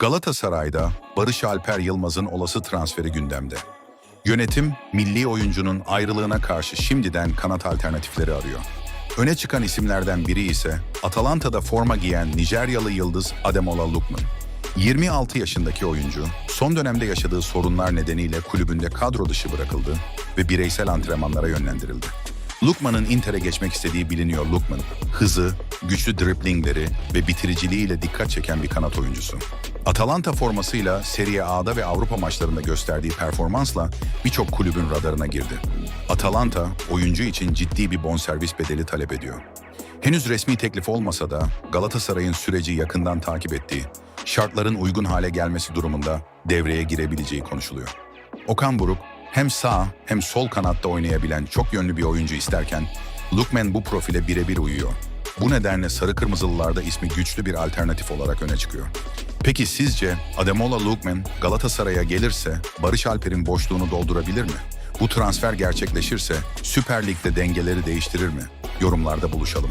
Galatasaray'da Barış Alper Yılmaz'ın olası transferi gündemde. Yönetim, milli oyuncunun ayrılığına karşı şimdiden kanat alternatifleri arıyor. Öne çıkan isimlerden biri ise Atalanta'da forma giyen Nijeryalı yıldız Ademola Lookman. 26 yaşındaki oyuncu, son dönemde yaşadığı sorunlar nedeniyle kulübünde kadro dışı bırakıldı ve bireysel antrenmanlara yönlendirildi. Lookman'ın Inter'e geçmek istediği biliniyor Lookman. Hızı, güçlü driplingleri ve bitiriciliğiyle dikkat çeken bir kanat oyuncusu. Atalanta formasıyla Serie A'da ve Avrupa maçlarında gösterdiği performansla birçok kulübün radarına girdi. Atalanta, oyuncu için ciddi bir bonservis bedeli talep ediyor. Henüz resmi teklif olmasa da Galatasaray'ın süreci yakından takip ettiği, şartların uygun hale gelmesi durumunda devreye girebileceği konuşuluyor. Okan Buruk hem sağ hem sol kanatta oynayabilen çok yönlü bir oyuncu isterken Lookman bu profile birebir uyuyor. Bu nedenle sarı kırmızılılarda ismi güçlü bir alternatif olarak öne çıkıyor. Peki sizce Ademola Lookman Galatasaray'a gelirse Barış Alper'in boşluğunu doldurabilir mi? Bu transfer gerçekleşirse Süper Lig'de dengeleri değiştirir mi? Yorumlarda buluşalım.